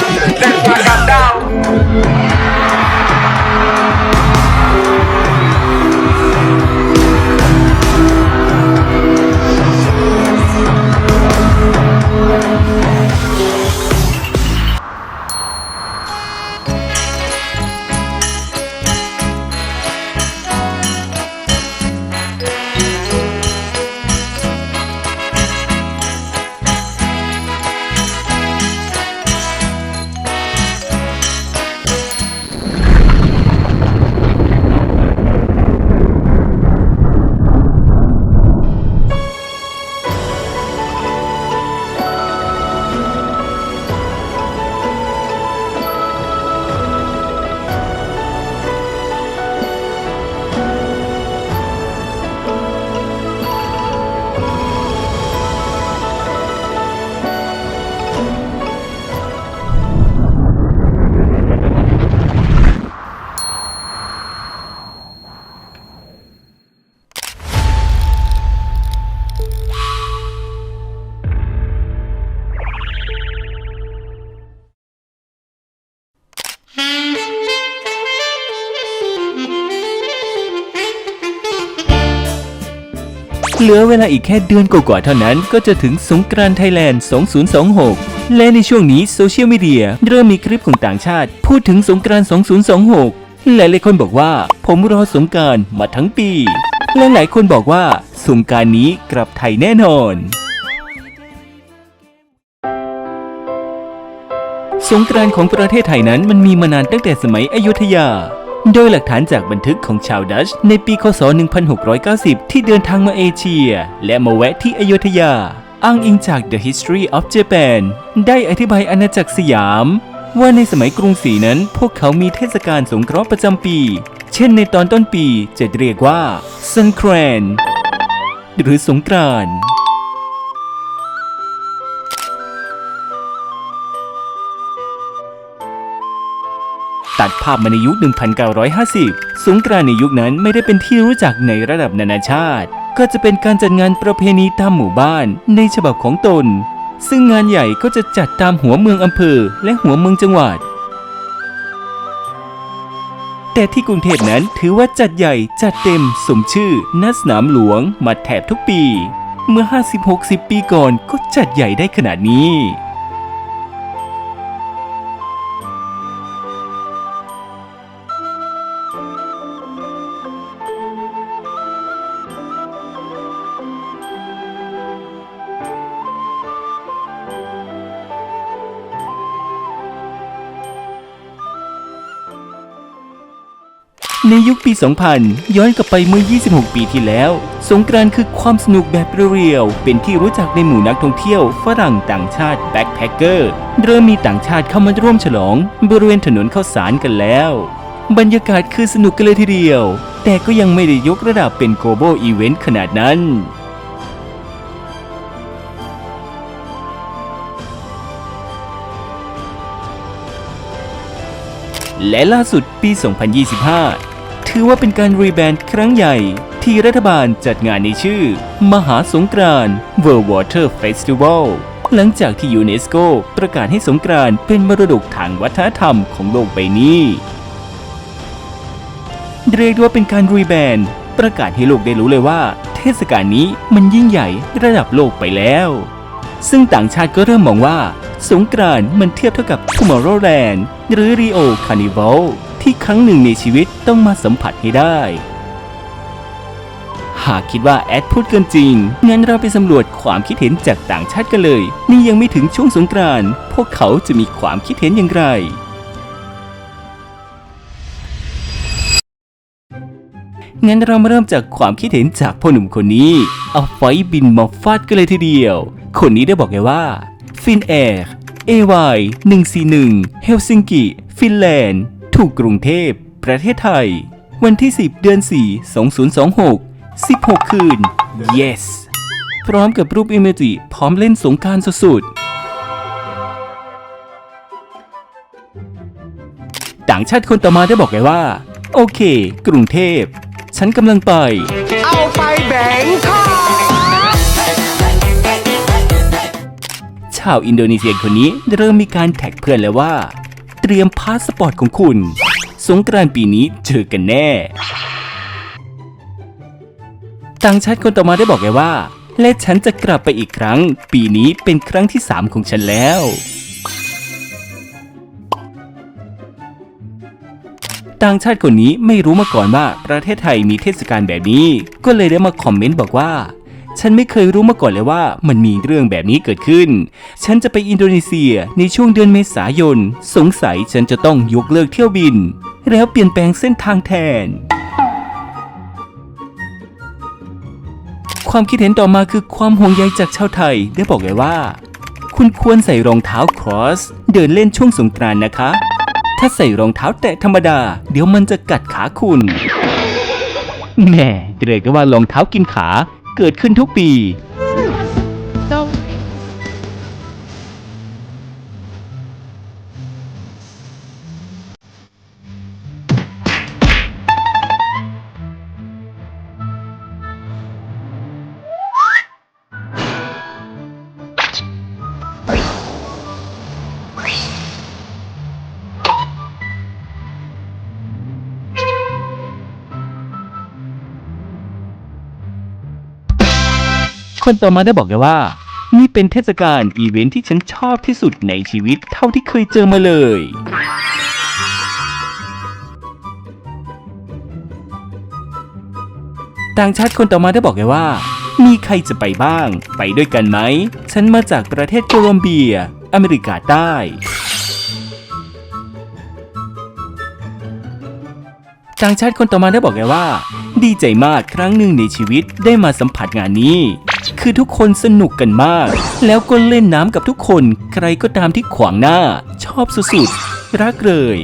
Why I got down. เหลือเวลาอีกแค่เดือนกว่าๆเท่านั้น ก็จะถึงสงกรานต์ไทยแลนด์ 2026 และในช่วงนี้โซเชียลมีเดียเริ่มมีคลิปของต่างชาติ พูดถึงสงกรานต์ 2026 หลายๆคนบอกว่า ผมรอสงกรารมาทั้งปี และหลายคนบอกว่าสงการนี้กลับไทยแน่นอนสงกรานต์ของประเทศไทยนั้นมันมีมานานตั้งแต่สมัยอยุธยา โดยหลักฐานจากบันทึกของชาวดัชในปีคศ 1690 ที่เดินทางมาเอเชีย และมาแวะที่อโยธยา อ้างอิงจาก The History of Japan ได้อธิบายอาณาจักรสยาม ว่าในสมัยกรุงศรีนั้นพวกเขามีเทศกาลสงเคราะห์ประจำปี เช่นในตอนต้นปีจะเรียกว่าซังแครนหรือสงกรานต์ ตัดภาพมาในยุค 1950 สงกรานในยุคนั้นไม่ได้เป็นที่รู้จักในระดับนานาชาติ ก็จะเป็นการจัดงานประเพณีตามหมู่บ้านในฉบับของตน ซึ่งงานใหญ่ก็จะจัดตามหัวเมืองอำเภอและหัวเมืองจังหวัด แต่ที่กรุงเทพนั้นถือว่าจัดใหญ่จัดเต็มสมชื่อณสนามหลวงมาแทบทุกปี เมื่อ 50-60 ปีก่อนก็จัดใหญ่ได้ขนาดนี้ ในยุคปี 2000 ย้อนกลับไปเมื่อ 26 ปีที่แล้ว สงกรานต์คือความสนุกแบบเรียวๆเป็นที่รู้จักในหมู่นักท่องเที่ยวฝรั่งต่างชาติแบ็คแพคเกอร์เริ่มมีต่างชาติเข้ามาร่วมฉลอง บริเวณถนนข้าวสารกันแล้ว บรรยากาศคือสนุกกันเลยทีเดียว แต่ก็ยังไม่ได้ยกระดับเป็น global event ขนาดนั้นและล่าสุดปี 2025 ถือว่าเป็นการรีแบรนด์ครั้งใหญ่ ที่รัฐบาลจัดงานในชื่อ มหาสงกรานต์ World Water Festival หลังจากที่ยูเนสโกประกาศให้สงกรานเป็นมรดกทางวัฒนธรรมของโลกใบนี้ เรียกได้ว่าเป็นการรีแบรนด์ประกาศให้โลกได้รู้เลยว่า เทศกาลนี้มันยิ่งใหญ่ระดับโลกไปแล้ว ซึ่งต่างชาติก็เริ่มมองว่า สงกรานต์มันเทียบเท่ากับ Tomorrowland หรือ Rio Carnival ที่ครั้งหนึ่งในชีวิตต้องมาสัมผัสให้ได้ หากคิดว่าแอดพูดเกินจริง งั้นเราไปสำรวจความคิดเห็นจากต่างชาติกันเลย นี่ยังไม่ถึงช่วงสงกรานต์พวกเขาจะมีความคิดเห็นอย่างไรงั้นเรามาเริ่มจากความคิดเห็นจากพ่อหนุ่มคนนี้ เอาไฟบินมาฟาดกันเลยทีเดียว คนนี้ได้บอกไงว่าฟินแอร์ AY 141 เฮลซิงกิ ฟินแลนด์ ถูกกรุงเทพ ประเทศไทย วันที่ 10 เดือน 4 2026 16 คืน yes พร้อมกับรูปอิมเมจิพร้อมเล่นสงการสุดๆ ต่างชาติคนต่อมาได้บอกไงว่า โอเค กรุงเทพ ฉันกำลังไป เอาไปแบงคอกใาวอินโดนีเซียคนนี้เริ่มมีการแท็กเพื่อนแล้วว่า รียมพาสปอร์ตของคุณ สงกรานต์ปีนี้เจอกันแน่ ต่างชาติคนต่อมาได้บอกไงว่า และฉันจะกลับไปอีกครั้ง ปีนี้เป็นครั้งที่ 3 ของฉันแล้ว ต่างชาติคนนี้ไม่รู้มาก่อนว่าประเทศไทยมีเทศกาลแบบนี้ ก็เลยได้มาคอมเมนต์บอกว่า ฉันไม่เคยรู้มาก่อนเลยว่ามันมีเรื่องแบบนี้เกิดขึ้น ฉันจะไปอินโดนีเซียในช่วงเดือนเมษายน สงสัยฉันจะต้องยกเลิกเที่ยวบิน แล้วเปลี่ยนแปลงเส้นทางแทน ความคิดเห็นต่อมาคือความห่วงใยจากชาวไทยได้บอกเลยว่า คุณควรใส่รองเท้าครอส เดินเล่นช่วงสงกรานต์นะคะ ถ้าใส่รองเท้าแตะธรรมดา เดี๋ยวมันจะกัดขาคุณแหม่เรียกว่ารองเท้ากินขา เกิดขึ้นทุกปี คนต่อมาได้บอกเลยว่า นี่เป็นเทศกาลอีเวนท์ที่ฉันชอบที่สุดในชีวิตเท่าที่เคยเจอมาเลย ต่างชาติคนต่อมาได้บอกเลยว่า มีใครจะไปบ้าง ไปด้วยกันไหม ฉันมาจากประเทศโคลอมเบีย อเมริกาใต้ต่างชาติคนต่อมาได้บอกเลยว่า ดีใจมากครั้งหนึ่งในชีวิตได้มาสัมผัสงานนี้ คือทุกคนสนุกกันมาก แล้วก็เล่นน้ำกับทุกคน ใครก็ตามที่ขวางหน้า ชอบสุดๆ รักเลย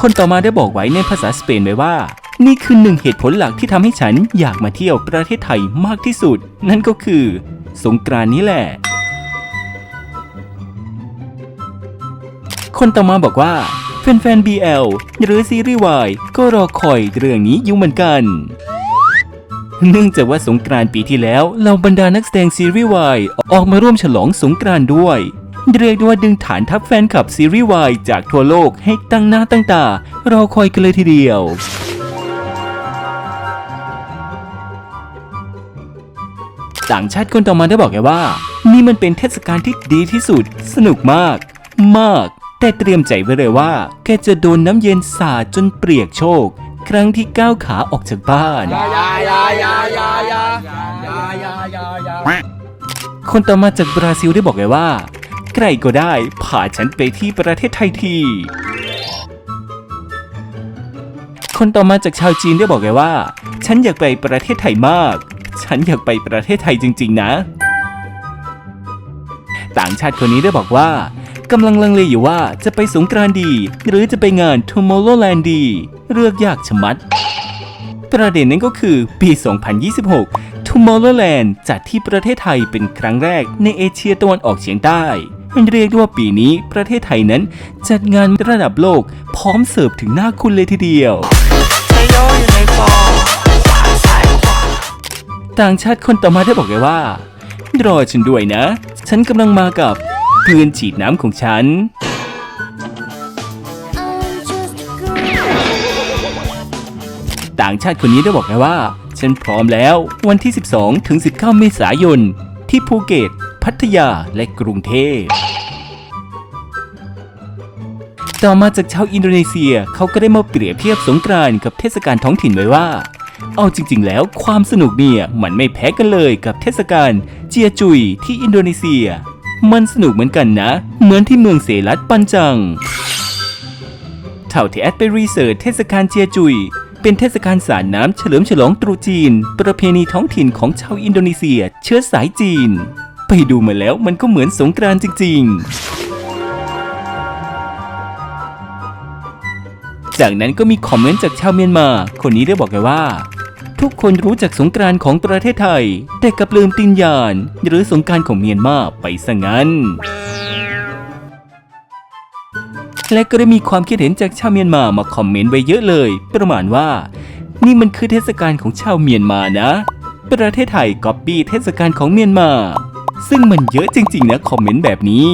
คนต่อมาได้บอกไว้ในภาษาสเปนไว้ว่า นี่คือหนึ่งเหตุผลหลักที่ทำให้ฉันอยากมาเที่ยวประเทศไทยมากที่สุด นั่นก็คือ สงกรานนี้แหละ คนต่อมาบอกว่าแฟนๆ BL หรือซีรีส์วายก็รอคอยเรื่องนี้อยู่เหมือนกัน เนื่องจากว่าสงกรานต์ปีที่แล้วเหล่าบรรดานักแสดงซีรีส์วายออกมาร่วมฉลองสงกรานต์ด้วย เรียกได้ว่าดึงฐานทัพแฟนคลับซีรีส์วายจากทั่วโลกให้ตั้งหน้าตั้งตารอคอยกันเลยทีเดียวต่างชาติคนต่อมาได้บอกไงว่า นี่มันเป็นเทศกาลที่ดีที่สุด สนุกมาก มาก แต่เตรียมใจไว้เลยว่า แกจะโดนน้ำเย็นสาดจนเปียกโชก ครั้งที่ก้าวขาออกจากบ้าน คนต่อมาจากบราซิลได้บอกเลยว่า ใครก็ได้พาฉันไปที่ประเทศไทยที คนต่อมาจากชาวจีนได้บอกเลยว่า ฉันอยากไปประเทศไทยมาก ฉันอยากไปประเทศไทยจริง ๆ นะ ต่างชาติคนนี้ได้บอกว่า กำลังลังเลอยู่ว่าจะไปสงกรานดี หรือจะไปงาน Tomorrowland ดี เลือกยากชะมัด ประเด็นนั้นก็คือปี 2026 Tomorrowland จัดที่ประเทศไทยเป็นครั้งแรกในเอเชียตะวันออกเฉียงใต้เรียกได้ว่าปีนี้ประเทศไทยนั้นจัดงานระดับโลกพร้อมเสิร์ฟถึงหน้าคุณเลยทีเดียว ต่างชาติคนต่อมาได้บอกเลยว่า รอฉันด้วยนะ ฉันกำลังมากับ ปืนฉีดน้ำของฉัน ต่างชาติคนนี้ได้บอกไงว่า ฉันพร้อมแล้ววันที่ 12 ถึง 19 เมษายน ที่ภูเก็ต พัทยาและกรุงเทพต่อมาจากชาวอินโดนีเซียเขาก็ได้มาเปรียบเทียบสงกรานต์กับเทศกาลท้องถิ่นไว้ว่า เอาจริง ๆ แล้วความสนุกเนี่ยมันไม่แพ้กันเลยกับเทศกาลเจียจุยที่อินโดนีเซีย มันสนุกเหมือนกันนะ เหมือนที่เมืองเซรัตปันจัง เท่าที่แอดไปรีเสิร์ชเทศกาลเจียจุย เป็นเทศกาลสาดน้ำเฉลิมฉลองตรุษจีน ประเพณีท้องถิ่นของชาวอินโดนีเซีย เชื้อสายจีน ไปดูมาแล้วมันก็เหมือนสงกรานต์จริง ๆ จากนั้นก็มีคอมเมนต์จากชาวเมียนมา คนนี้ได้บอกเลยว่า ทุกคนรู้จักสงกรานต์ของประเทศไทย แต่กลับลืมตินยาน หรือสงกรารของเมียนมาไปซะงั้น และก็ได้มีความคิดเห็นจากชาวเมียนมามาคอมเมนต์ไว้เยอะเลย ประมาณว่า นี่มันคือเทศกาลของชาวเมียนมานะ ประเทศไทยก๊อปปี้เทศกาลของเมียนมา ซึ่งมันเยอะจริงๆนะคอมเมนต์แบบนี้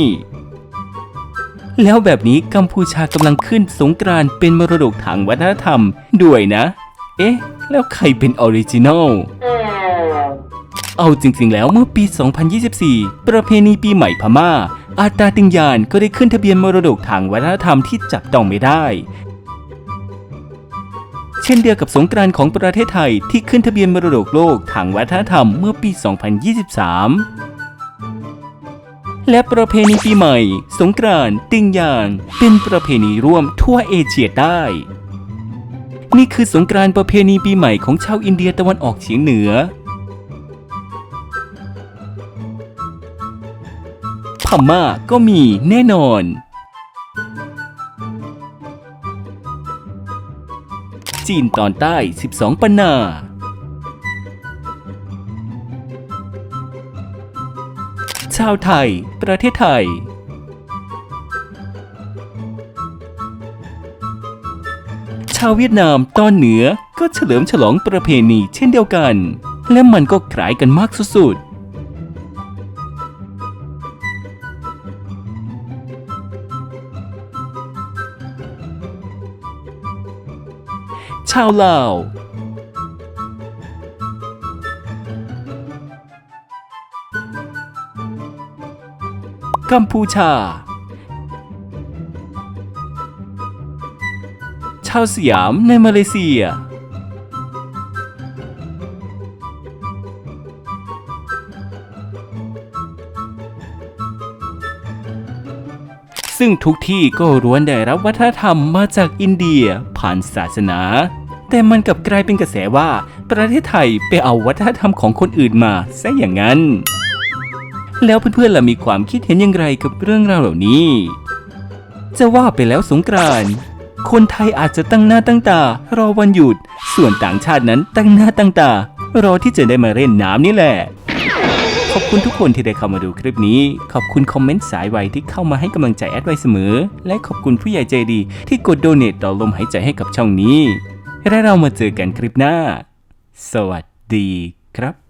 แล้วแบบนี้กัมพูชากำลังขึ้นสงกรานเป็นมรดกทางวัฒนธรรมด้วยนะ เอ๊ะ แล้วใครเป็นออริจินอลเอาจริงๆ แล้วเมื่อปี 2024 ประเพณีปีใหม่พม่า อาตาติงยานก็ได้ขึ้นทะเบียนมรดกทางวัฒนธรรมที่จับต้องไม่ได้ เช่นเดียวกับสงกรานต์ของประเทศไทยที่ขึ้นทะเบียนมรดกโลกทางวัฒนธรรมเมื่อปี 2023และประเพณีปีใหม่ สงกรานต์ติงยาน เป็นประเพณีร่วมทั่วเอเชียใต้ นี่คือสงกรานต์ประเพณีปีใหม่ของชาวอินเดียตะวันออกเฉียงเหนือ พม่าก็มีแน่นอน จีนตอนใต้ 12 ปันนา ชาวไทย ประเทศไทย ชาวเวียดนามตอนเหนือก็เฉลิมฉลองประเพณีเช่นเดียวกัน และมันก็คล้ายกันมากสุดๆ ชาวลาวกัมพูชาาวสยามในมาเลเซีย ซึ่งทุกที่ก็ล้วนได้รับวัฒนธรรมมาจากอินเดียผ่านศาสนา แต่มันกลับกลายเป็นกระแสว่าประเทศไทยไปเอาวัฒนธรรมของคนอื่นมาซะอย่างนั้น แล้วเพื่อนๆล่ะมีความคิดเห็นอย่างไรกับเรื่องราวเหล่านี้ จะว่าไปแล้วสงกรานต์ คนไทยอาจจะตั้งหน้าตั้งตา รอวันหยุด ส่วนต่างชาตินั้นตั้งหน้าตั้งตา รอที่จะได้มาเล่นน้ำนี่แหละ ขอบคุณทุกคนที่ได้เข้ามาดูคลิปนี้ ขอบคุณคอมเมนต์สายไวที่เข้ามาให้กำลังใจแอดไว้เสมอ และขอบคุณผู้ใหญ่ใจดี ที่กดโดเนตต่อลมหายใจให้กับช่องนี้ และเรามาเจอกันคลิปหน้า สวัสดีครับ